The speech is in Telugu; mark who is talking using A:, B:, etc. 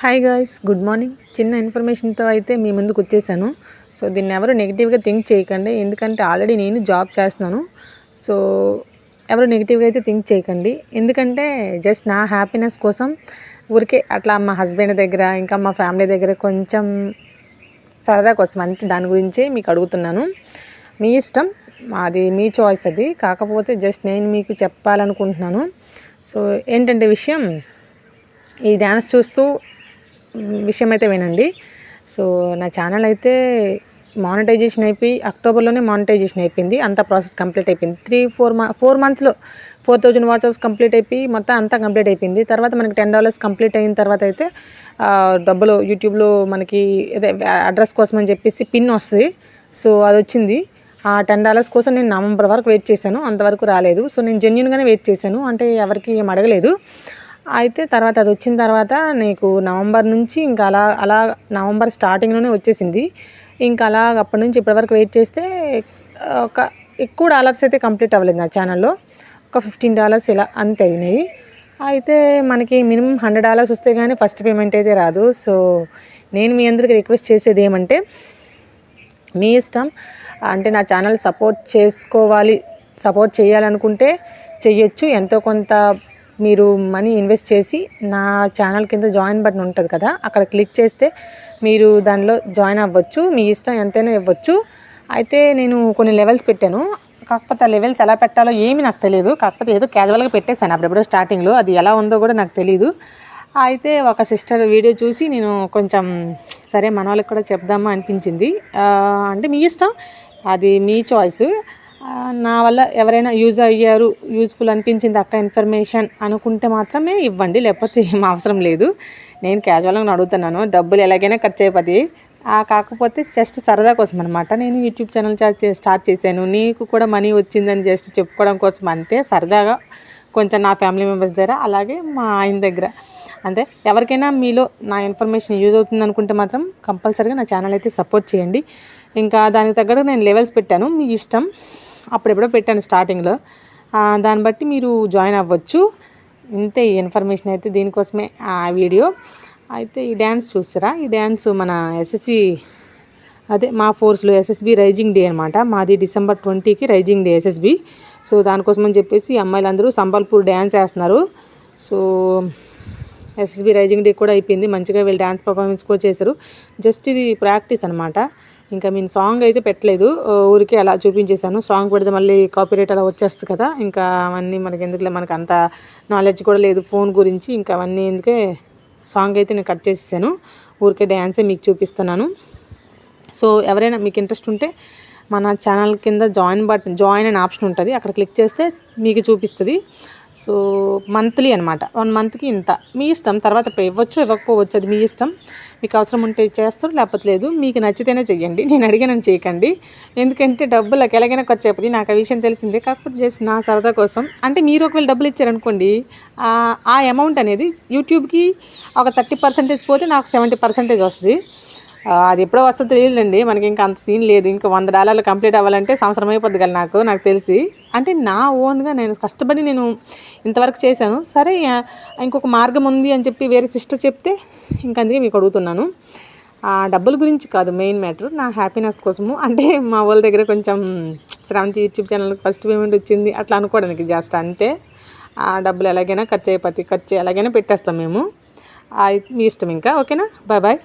A: హాయ్ గాయ్స్ గుడ్ మార్నింగ్ చిన్న ఇన్ఫర్మేషన్తో అయితే మీ ముందుకు వచ్చేసాను. సో దీన్ని ఎవరు నెగిటివ్గా థింక్ చేయకండి. ఎందుకంటే ఆల్రెడీ నేను జాబ్ చేస్తున్నాను. సో ఎవరు నెగిటివ్గా అయితే థింక్ చేయకండి. ఎందుకంటే జస్ట్ నా హ్యాపీనెస్ కోసం ఊరికే అట్లా మా హస్బెండ్ దగ్గర ఇంకా మా ఫ్యామిలీ దగ్గర కొంచెం సరదా కోసం అంతే దాని గురించే మీకు అడుగుతున్నాను. మీ ఇష్టం అది మీ చాయిస్ అది. కాకపోతే జస్ట్ నేను మీకు చెప్పాలనుకుంటున్నాను. సో ఏంటంటే విషయం ఈ డ్యాన్స్ చూస్తూ విషయం అయితే వినండి. సో నా ఛానల్ అయితే మానిటైజేషన్ అయిపోయి అక్టోబర్లోనే మానిటైజేషన్ అయిపోయింది. అంత ప్రాసెస్ కంప్లీట్ అయిపోయింది. త్రీ ఫోర్ మా ఫోర్ మంత్స్లో ఫోర్ థౌజండ్ వాచ్ కంప్లీట్ అయిపోయి మొత్తం అంతా కంప్లీట్ అయిపోయింది. తర్వాత మనకి టెన్ డాలర్స్ కంప్లీట్ అయిన తర్వాత అయితే డబ్బులు యూట్యూబ్లో మనకి అదే అడ్రస్ కోసం అని చెప్పేసి పిన్ వస్తుంది. సో అది వచ్చింది ఆ టెన్ డాలర్స్ కోసం నేను నవంబర్ వరకు వెయిట్ చేశాను. అంతవరకు రాలేదు. సో నేను జెన్యున్గానే వెయిట్ చేశాను. అంటే ఎవరికి ఏం అడగలేదు. అయితే తర్వాత అది వచ్చిన తర్వాత నీకు నవంబర్ నుంచి ఇంకా అలా అలా నవంబర్ స్టార్టింగ్లోనే వచ్చేసింది. ఇంకా అలా అప్పటి నుంచి ఇప్పటివరకు వెయిట్ చేస్తే ఒక ఎక్కువ డాలర్స్ అయితే కంప్లీట్ అవ్వలేదు నా ఛానల్లో ఒక ఫిఫ్టీన్ డాలర్స్ ఇలా అంతే అయినాయి. అయితే మనకి మినిమం హండ్రెడ్ డాలర్స్ వస్తే కానీ ఫస్ట్ పేమెంట్ అయితే రాదు. సో నేను మీ అందరికి రిక్వెస్ట్ చేసేది ఏమంటే మీ ఇష్టం. అంటే నా ఛానల్ సపోర్ట్ చేసుకోవాలి సపోర్ట్ చేయాలనుకుంటే చెయ్యొచ్చు. ఎంతో కొంత మీరు మనీ ఇన్వెస్ట్ చేసి నా ఛానల్ కింద జాయిన్ బటన్ ఉంటుంది కదా అక్కడ క్లిక్ చేస్తే మీరు దానిలో జాయిన్ అవ్వచ్చు మీ ఇష్టం ఎంతైనా ఇవ్వచ్చు. అయితే నేను కొన్ని లెవెల్స్ పెట్టాను. కాకపోతే ఆ లెవెల్స్ ఎలా పెట్టాలో ఏమి నాకు తెలియదు. కాకపోతే ఏదో క్యాజువల్గా పెట్టేశాను అప్పుడప్పుడు స్టార్టింగ్లో అది ఎలా ఉందో కూడా నాకు తెలియదు అయితే ఒక సిస్టర్ వీడియో చూసి నేను కొంచెం సరే మన వాళ్ళకి కూడా చెప్దామా అనిపించింది. అంటే మీ ఇష్టం. అది మీ చాయిస్ నా వల్ల ఎవరైనా యూజ్ అయ్యారు యూజ్ఫుల్ అనిపించింది అక్క ఇన్ఫర్మేషన్ అనుకుంటే మాత్రమే ఇవ్వండి లేకపోతే ఏం అవసరం లేదు. నేను క్యాజువల్గా అడుగుతున్నాను డబ్బులు ఎలాగైనా ఖర్చు అయిపోతాయి కాకపోతే జస్ట్ సరదా కోసం అనమాట నేను యూట్యూబ్ ఛానల్ స్టార్ట్ చేశాను. నీకు కూడా మనీ వచ్చిందని జస్ట్ చెప్పుకోవడం కోసం అంతే. సరదాగా కొంచెం నా ఫ్యామిలీ మెంబర్స్ దగ్గర అలాగే మా ఆయన దగ్గర. అంతే. ఎవరికైనా మీలో నా ఇన్ఫర్మేషన్ యూజ్ అవుతుంది అనుకుంటే మాత్రం కంపల్సరీగా నా ఛానల్ అయితే సపోర్ట్ చేయండి. ఇంకా దానికి తగ్గట్టు నేను లెవెల్స్ పెట్టాను. మీ ఇష్టం. అప్పుడెప్పుడో పెట్టాను స్టార్టింగ్లో. దాన్ని బట్టి మీరు జాయిన్ అవ్వచ్చు. ఇంతే ఈ ఇన్ఫర్మేషన్ అయితే దీనికోసమే ఆ వీడియో. అయితే ఈ డ్యాన్స్ చూస్తారా? ఈ డ్యాన్స్ మన ఎస్ఎస్సి అదే మా ఫోర్స్లో ఎస్ఎస్బి రైజింగ్ డే అనమాట మాది డిసెంబర్ ట్వంటీకి రైజింగ్ డే ఎస్ఎస్బి. సో దానికోసం అని చెప్పేసి అమ్మాయిలందరూ సంబల్పూర్ డ్యాన్స్ వేస్తున్నారు. సో ఎస్ఎస్బి రైజింగ్ డే కూడా అయిపోయింది. మంచిగా వీళ్ళు డ్యాన్స్ పర్ఫార్మెన్స్ కూడా చేశారు. జస్ట్ ఇది ప్రాక్టీస్ అనమాట ఇంకా నేను సాంగ్ అయితే పెట్టలేదు. ఊరికే అలా చూపించేశాను. సాంగ్ పెడితే మళ్ళీ కాపీరేట్ అలా వచ్చేస్తుంది కదా. ఇంకా అవన్నీ మనకి ఎందుకులే మనకు అంత నాలెడ్జ్ కూడా లేదు ఫోన్ గురించి. ఇంకా అవన్నీ ఎందుకే సాంగ్ అయితే నేను కట్ చేసేసాను. ఊరికే డ్యాన్సే మీకు చూపిస్తున్నాను. సో ఎవరైనా మీకు ఇంట్రెస్ట్ ఉంటే మన ఛానల్ కింద జాయిన్ బటన్ జాయిన్ అనే ఆప్షన్ ఉంటుంది. అక్కడ క్లిక్ చేస్తే మీకు చూపిస్తుంది. సో మంత్లీ అనమాట వన్ మంత్కి ఇంత. మీ ఇష్టం. తర్వాత పే ఇవ్వచ్చు ఇవ్వకపోవచ్చు అది మీ ఇష్టం. మీకు అవసరం ఉంటే చేస్తారు లేకపోతే లేదు మీకు నచ్చితేనే చెయ్యండి. నేను అడిగానని చేయకండి. ఎందుకంటే డబ్బులకు ఎలాగైనా ఖర్చు అయిపోతుంది. నాకు ఆ విషయం తెలిసిందే. కాకపోతే జస్ట్ నా సరదా కోసం. అంటే మీరు ఒకవేళ డబ్బులు ఇచ్చారనుకోండి ఆ అమౌంట్ అనేది యూట్యూబ్కి ఒక థర్టీ పర్సెంటేజ్ పోతే నాకు సెవెంటీ పర్సెంటేజ్ వస్తుంది. అది ఎప్పుడో వస్తుందో తెలియదులేండి. మనకి ఇంకా అంత సీన్ లేదు. ఇంకా వంద డాలర్లు కంప్లీట్ అవ్వాలంటే సంవత్సరం అయిపోద్ది కదా నాకు నాకు తెలిసి. అంటే నా ఓన్గా నేను కష్టపడి నేను ఇంతవరకు చేశాను. సరే ఇంకొక మార్గం ఉంది అని చెప్పి వేరే సిస్టర్ చెప్తే ఇంకా అందుకే మీకు అడుగుతున్నాను. ఆ డబ్బుల గురించి కాదు మెయిన్ మ్యాటర్. నా హ్యాపీనెస్ కోసము. అంటే మా వాళ్ళ దగ్గర కొంచెం శ్రావంతి యూట్యూబ్ ఛానల్కి ఫస్ట్ పేమెంట్ వచ్చింది. అట్లా అనుకోవడానికి జస్ట్ అంతే. ఆ డబ్బులు ఎలాగైనా ఖర్చు అయిపోతాయి. ఖర్చు ఎలాగైనా పెట్టేస్తాం మేము. మీ ఇష్టం ఇంకా. ఓకేనా? Bye bye